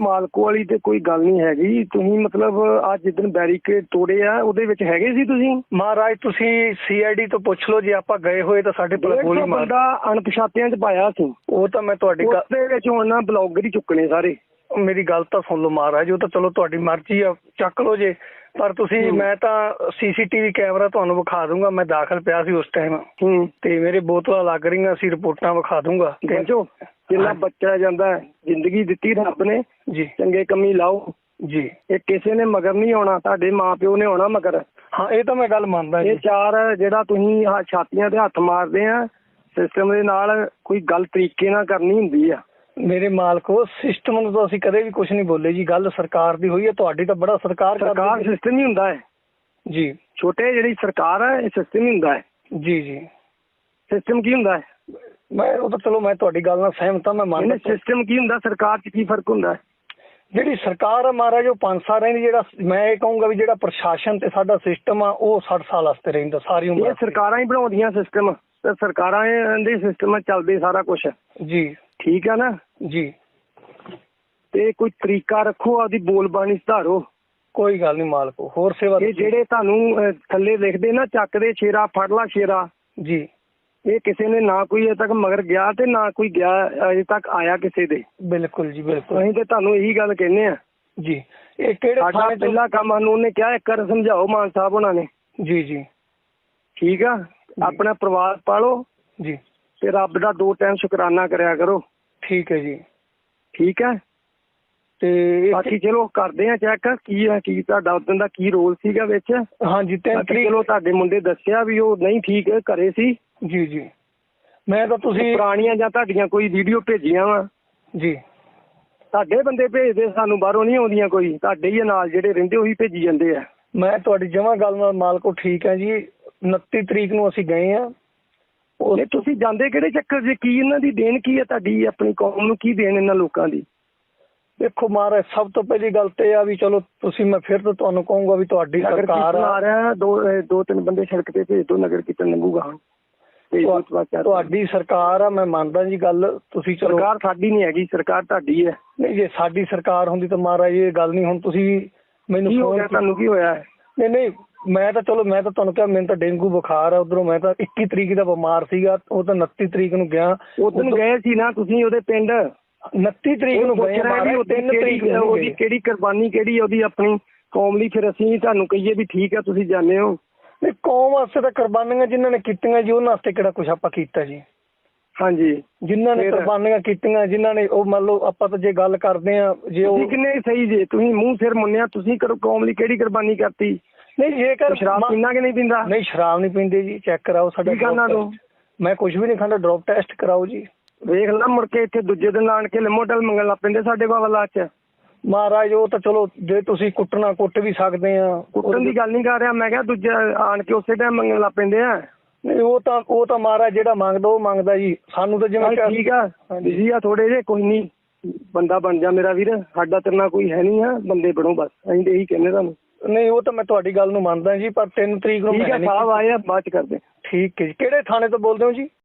ਮਾਲਕੋ ਵਾਲੀ ਤੇ ਕੋਈ ਗੱਲ ਨਹੀਂ ਹੈਗੀ। ਤੁਸੀਂ ਮਤਲਬ ਅੱਜ ਜਿੱਦਣ ਬੈਰੀਕੇਡ ਤੋੜੇ ਆ ਉਹਦੇ ਵਿੱਚ ਹੈਗੇ ਸੀ ਤੁਸੀਂ? ਮਹਾਰਾਜ ਤੁਸੀਂ ਸੀਆਈਡੀ ਤੋਂ ਪੁੱਛ ਲਓ ਜੇ ਆਪਾਂ ਗਏ ਹੋਏ ਤਾਂ ਸਾਡੇ ਕੋਲ ਗੋਲੀ ਮਾਰ ਬੰਦਾ ਅਣਪਛਾਤਿਆਂ ਚ ਪਾਇਆ ਸੀ। ਉਹ ਤਾਂ ਮੈਂ ਤੁਹਾਡੀ ਗੱਲ ਉਹਦੇ ਵਿੱਚ ਹੁਣ ਨਾ ਬਲੌਗਰ ਹੀ ਚੁੱਕਣੇ ਸਾਰੇ। ਮੇਰੀ ਗੱਲ ਤਾਂ ਸੁਣ ਲਓ ਮਹਾਰਾਜ ਉਹ ਤਾਂ ਚਲੋ ਤੁਹਾਡੀ ਮਰਜ਼ੀ ਆ ਚੱਕ ਲਓ ਜੇ। ਪਰ ਤੁਸੀਂ। ਮੈਂ ਤਾਂ ਸੀਸੀਟੀਵੀ ਕੈਮਰਾ ਤੁਹਾਨੂੰ ਵਿਖਾ ਦੂੰਗਾ ਮੈਂ ਦਾਖਲ ਪਿਆ ਸੀ ਉਸ ਟਾਈਮ ਤੇ ਮੇਰੇ ਬੋਤਲਾਂ ਲੱਗ ਰਹੀਆਂ ਸੀ ਰਿਪੋਰਟਾਂ ਵਿਖਾ ਦੂੰਗਾ। ਜਿੰਨਾ ਬੱਚਾ ਜਾਂਦਾ ਹੈ, ਜ਼ਿੰਦਗੀ ਦਿੱਤੀ ਰੱਬ ਨੇ ਜੀ। ਚੰਗੇ ਕੰਮੀ ਲਾਓ। ਜੀ। ਇਹ ਕਿਸੇ ਨੇ ਮਗਰ ਨਹੀਂ ਆਉਣਾ ਤੁਹਾਡੇ ਮਾਪਿਓ ਨੇ ਆਉਣਾ ਮਗਰ। ਹਾਂ ਇਹ ਤਾਂ ਮੈਂ ਗੱਲ ਮੰਨਦਾ ਇਹ ਜੀ ਚਾਰ ਜਿਹੜਾ ਤੁਸੀਂ ਆਹ ਛਾਤੀਆਂ ਤੇ ਹੱਥ ਮਾਰਦੇ ਆ ਸਿਸਟਮ ਦੇ ਨਾਲ ਕੋਈ ਗੱਲ ਤਰੀਕੇ ਨਾਲ ਕਰਨੀ ਹੁੰਦੀ ਆ। ਮੇਰੇ ਮਾਲਕੋ ਸਿਸਟਮ ਨੂੰ ਤਾਂ ਅਸੀਂ ਕਦੇ ਵੀ ਕੁਝ ਨਹੀਂ ਬੋਲੇ ਜੀ। ਗੱਲ ਸਰਕਾਰ ਦੀ ਹੋਈ ਹੈ ਤੁਹਾਡੀ ਤਾਂ ਬੜਾ ਸਰਕਾਰ ਹੈ। ਸਿਸਟਮ ਹੀ ਹੁੰਦਾ ਹੈ। ਜੀ। ਛੋਟੇ ਜਿਹੜੀ ਸਰਕਾਰ ਹੈ ਇਹ ਸਿਸਟਮ ਹੀ ਹੁੰਦਾ ਹੈ। ਜੀ ਜੀ। ਸਿਸਟਮ ਕੀ ਹੁੰਦਾ ਹੈ? ਮੈਂ ਉਹ ਤਾਂ ਚਲੋ ਮੈਂ ਤੁਹਾਡੀ ਗੱਲ ਨਾਲ ਸਹਿਮਤ ਹਾਂ ਮੈਂ ਮੰਨਦਾ ਸਿਸਟਮ ਕੀ ਹੁੰਦਾ ਸਰਕਾਰ 'ਚ ਕੀ ਫ਼ਰਕ ਹੁੰਦਾ? ਜਿਹੜੀ ਸਰਕਾਰ ਆ ਮਹਾਰਾਜ ਉਹ 5 ਸਾਲ ਰਹਿੰਦੀ ਜਿਹੜਾ ਮੈਂ ਇਹ ਕਹੂੰਗਾ ਵੀ ਜਿਹੜਾ ਪ੍ਰਸ਼ਾਸਨ ਤੇ ਸਾਡਾ ਸਿਸਟਮ ਆ ਉਹ 60 ਸਾਲ ਵਾਸਤੇ ਰਹਿੰਦਾ ਸਾਰੀ ਉਮਰ ਇਹ। ਸਰਕਾਰਾਂ ਹੀ ਬਣਾਉਂਦੀਆਂ ਸਿਸਟਮ ਤੇ ਸਰਕਾਰਾਂ ਦੇ ਸਿਸਟਮ ਚੱਲਦੇ ਸਾਰਾ ਕੁਝ ਜੀ। ਠੀਕ ਆ ਨਾ? ਜੀ। ਤੇ ਕੋਈ ਤਰੀਕਾ ਰੱਖੋ ਆਪਦੀ ਬੋਲਬਾਣੀ ਸੁਧਾਰੋ। ਕੋਈ ਗੱਲ ਨਹੀਂ ਮਾਲਕੋ ਹੋਰ ਸੇਵਾ ਇਹ ਜਿਹੜੇ ਤੁਹਾਨੂੰ ਥੱਲੇ ਲਿਖਦੇ ਨਾ ਚੱਕਦੇ ਸ਼ੇਰਾ ਫੜ ਲਾ ਸ਼ੇਰਾ ਜੀ। ਇਹ ਕਿਸੇ ਨੇ ਨਾ ਕੋਈ ਅਜੇ ਤੱਕ ਮਗਰ ਗਿਆ ਤੇ ਨਾ ਕੋਈ ਗਿਆ ਅਜੇ ਤੱਕ ਆਇਆ ਕਿਸੇ ਦੇ। ਬਿਲਕੁਲ ਜੀ ਬਿਲਕੁਲ। ਅਸੀਂ ਤੇ ਤੁਹਾਨੂੰ ਇਹੀ ਗੱਲ ਕਹਿੰਦੇ ਆ ਜੀ। ਇਹ ਕਿਹੜੇ ਸਾਡਾ ਥਾਣੇ ਤੋਂ ਪਹਿਲਾ ਕੰਮ ਸਾਨੂੰ ਉਹਨੇ ਕਿਹਾ ਇੱਕ ਵਾਰ ਸਮਝਾਓ ਮਾਨ ਸਾਹਿਬ ਉਹਨਾਂ ਨੇ। ਜੀ ਜੀ। ਠੀਕ ਆ? ਆਪਣਾ ਪਰਿਵਾਰ ਪਾਲੋ। ਜੀ। ਤੇ ਰੱਬ ਦਾ ਦੋ ਟਾਈਮ ਸ਼ੁਕਰਾਨਾ ਕਰਿਆ ਕਰੋ। ਠੀਕ ਹੈ ਜੀ। ਠੀਕ ਹੈ ਤੇ ਬਾਕੀ ਚਲੋ ਕਰਦੇ ਆ ਚੈੱਕ ਕੀ ਆ ਕੀ ਤੁਹਾਡਾ ਉਦੋਂ ਦਾ ਕੀ ਰੋਲ ਸੀਗਾ ਵਿੱਚ? ਹਾਂਜੀ ਤਿੰਨ ਬਾਕੀ ਤਰੀਕ ਚਲੋ ਤੁਹਾਡੇ ਮੁੰਡੇ ਦੱਸਿਆ ਵੀ ਉਹ ਨਹੀਂ ਠੀਕ ਘਰੇ ਸੀ। ਜੀ ਜੀ। ਮੈਂ ਤਾਂ ਤੁਸੀਂ ਪੁਰਾਣੀਆਂ ਜਾਂ ਤੁਹਾਡੀਆਂ ਕੋਈ ਵੀਡੀਓ ਭੇਜੀਆਂ ਵਾ? ਜੀ। ਤੁਹਾਡੇ ਬੰਦੇ ਭੇਜਦੇ ਸਾਨੂੰ ਬਾਹਰੋਂ ਨਹੀਂ ਆਉਂਦੀਆਂ ਕੋਈ। ਤੁਹਾਡੇ ਹੀ ਆ ਨਾਲ ਜਿਹੜੇ ਰਹਿੰਦੇ ਉਹੀ ਭੇਜੀ ਜਾਂਦੇ ਆ। ਮੈਂ ਤੁਹਾਡੀ ਜਮਾ ਗੱਲ ਨਾਲ ਮਾਲਕੋ ਠੀਕ ਹੈ ਜੀ। 29 ਤਰੀਕ ਨੂੰ ਅਸੀਂ ਗਏ ਆ। ਉਹ ਇਹ ਤੁਸੀਂ ਜਾਂਦੇ ਕਿਹੜੇ ਚੱਕਰ 'ਚ? ਕੀ ਇਹਨਾਂ ਦੀ ਦੇਣ ਕੀ ਹੈ ਤੁਹਾਡੀ? ਆਪਣੀ ਕੌਮ ਨੂੰ ਕੀ ਦੇਣ ਇਹਨਾਂ ਲੋਕਾਂ ਦੀ? ਦੇਖੋ ਮਹਾਰਾਜ ਸਭ ਤੋਂ ਪਹਿਲੀ ਗੱਲ ਤੇ ਆ ਵੀ ਚਲੋ ਤੁਸੀਂ ਮੈਂ ਫਿਰ ਤੋਂ ਤੁਹਾਨੂੰ ਕਹੂੰਗਾ ਵੀ ਤੁਹਾਡੀ ਸਰਕਾਰ ਆ। ਰਿਹਾ ਦੋ ਦੋ ਤਿੰਨ ਬੰਦੇ ਸੜਕ ਤੇ ਭੇਜ ਦੋ ਨਗਰ ਕੀਰਤਨ ਚਾਰ- ਤੁਹਾਡੀ ਸਰਕਾਰ ਆ ਮੈਂ ਮੰਨਦਾ ਜੀ ਗੱਲ ਤੁਸੀਂ ਚਲੋ ਸਰਕਾਰ ਸਾਡੀ ਨਹੀਂ ਹੈਗੀ ਸਰਕਾਰ ਤੁਹਾਡੀ ਹੈ। ਨਹੀਂ ਜੇ ਸਾਡੀ ਸਰਕਾਰ ਹੁੰਦੀ ਤਾਂ ਮਹਾਰਾਜ ਇਹ ਗੱਲ ਨਹੀਂ ਹੁਣ ਤੁਸੀਂ ਮੈਨੂੰ ਗਿਆ ਤੁਹਾਨੂੰ ਕੀ ਹੋਇਆ? ਨਹੀਂ ਨਹੀਂ ਮੈਂ ਤਾਂ ਚਲੋ ਮੈਂ ਤਾਂ ਤੁਹਾਨੂੰ ਕਿਹਾ ਮੈਨੂੰ ਤਾਂ ਡੇਂਗੂ ਬੁਖਾਰ ਆ ਉਧਰੋਂ ਮੈਂ ਤਾਂ 21 ਤਰੀਕ ਦਾ ਬਿਮਾਰ ਸੀਗਾ ਉਹ ਤਾਂ 29 ਤਰੀਕ ਨੂੰ ਗਿਆ। ਉਦੋਂ ਗਏ ਸੀ ਨਾ ਤੁਸੀਂ ਉਹਦੇ ਪਿੰਡ। 29 ਤਰੀਕ ਨੂੰ ਗਏ ਮਹਾਰਾਜ 3 ਤਰੀਕ ਨੂੰ ਉਹਦੀ। ਕਿਹੜੀ ਕੁਰਬਾਨੀ ਕਿਹੜੀ ਉਹਦੀ ਆਪਣੀ ਕੌਮ ਲਈ ਫਿਰ ਅਸੀਂ ਤੁਹਾਨੂੰ ਕਹੀਏ ਵੀ ਠੀਕ ਹੈ ਤੁਸੀਂ ਜਾਣੇ ਹੋ। ਨਹੀਂ ਕੌਮ ਵਾਸਤੇ ਤਾਂ ਕੁਰਬਾਨੀਆਂ ਜਿਨ੍ਹਾਂ ਨੇ ਕੀਤੀਆਂ ਜੀ ਉਹਨਾਂ ਵਾਸਤੇ ਕਿਹੜਾ ਕੁਝ ਆਪਾਂ ਕੀਤਾ ਜੀ? ਹਾਂਜੀ। ਜਿਨ੍ਹਾਂ ਨੇ ਫਿਰ- ਕੁਰਬਾਨੀਆਂ ਕੀਤੀਆਂ ਜਿਨ੍ਹਾਂ ਨੇ ਉਹ ਮੰਨ ਲਓ ਆਪਾਂ ਤਾਂ ਜੇ ਗੱਲ ਕਰਦੇ ਆ ਜੇ ਉਹ ਕਿੰਨੇ ਸਹੀ ਜੇ? ਤੁਸੀਂ ਮੂੰਹ ਸਿਰ ਮੁੰਨਿਆ ਤੁਸੀਂ ਕਰੋ ਕੌਮ ਲਈ ਕਿਹੜੀ ਕੁਰਬਾਨੀ ਕਰਤੀ? ਨਹੀਂ ਜੇਕਰ ਸ਼ਰਾਬ ਪੀਣਾ ਕਿ ਨਹੀਂ ਪੀਂਦਾ? ਨਹੀਂ ਸ਼ਰਾਬ ਨਹੀਂ ਪੀਂਦੇ ਜੀ ਚੈੱਕ ਕਰਾਓ ਸਾਡਾ। ਮੈਂ ਕੁਝ ਵੀ ਨਹੀਂ ਖਾਂਦਾ ਡ੍ਰੌਪ ਟੈਸਟ ਕਰਾਓ ਜੀ। ਵੇਖ ਲੈ ਮੁੜ ਕੇ ਇੱਥੇ ਦੂਜੇ ਦਿਨ ਆਣ ਕੇ ਲਿਮੋਟਲ ਮੰਗਣ ਲੱਗ ਪੈਂਦੇ ਸਾਡੇ ਬਾਬਾ ਚ ਮਹਾਰਾਜ ਉਹ ਤਾਂ ਚਲੋ ਜੇ ਤੁਸੀਂ ਕੁੱਟਣਾ ਕੁੱਟ ਵੀ ਸਕਦੇ ਆ। ਕੁੱਟਣ ਦੀ ਗੱਲ ਨਹੀਂ ਕਰ ਰਿਹਾ ਮੈਂ ਕਿਹਾ ਦੂਜਾ ਆਣ ਕੇ ਉਸੇ ਟਾਈਮ ਮੰਗਣ ਲੱਗ ਪੈਂਦੇ ਆ। ਨਹੀਂ ਉਹ ਤਾਂ ਉਹ ਤਾਂ ਮਹਾਰਾਜ ਜਿਹੜਾ ਮੰਗਦਾ ਉਹ ਮੰਗਦਾ ਜੀ। ਸਾਨੂੰ ਤਾਂ ਜਿਵੇਂ ਠੀਕ ਆ। ਬਿਜ਼ੀ ਆ ਥੋੜੇ ਜੇ ਕੋਈ ਨਹੀਂ। ਬੰਦਾ ਬਣ ਜਾ ਮੇਰਾ ਵੀਰ ਸਾਡਾ ਤੇਰੇ ਨਾਲ ਕੋਈ ਹੈ ਨਹੀਂ ਆ ਬੰਦੇ ਬਣੋ ਬਸ। ਅਸੀਂ ਤੇ ਇਹੀ ਕਹਿੰਦੇ ਤੁਹਾਨੂੰ। ਨਹੀਂ ਉਹ ਤਾਂ ਮੈਂ ਤੁਹਾਡੀ ਗੱਲ ਨੂੰ ਮੰਨਦਾ ਜੀ ਪਰ 3 ਤਰੀਕ ਨੂੰ ਠੀਕ ਮੈਂ ਆ ਨਹੀਂ ਸਾਹਿਬ ਆਏ ਆ ਬਾਅਦ ਚ ਕਰਦੇ। ਠੀਕ ਹੈ ਜੀ। ਕਿਹੜੇ ਥਾਣੇ ਤੋਂ ਬੋਲਦੇ ਹੋ ਜੀ?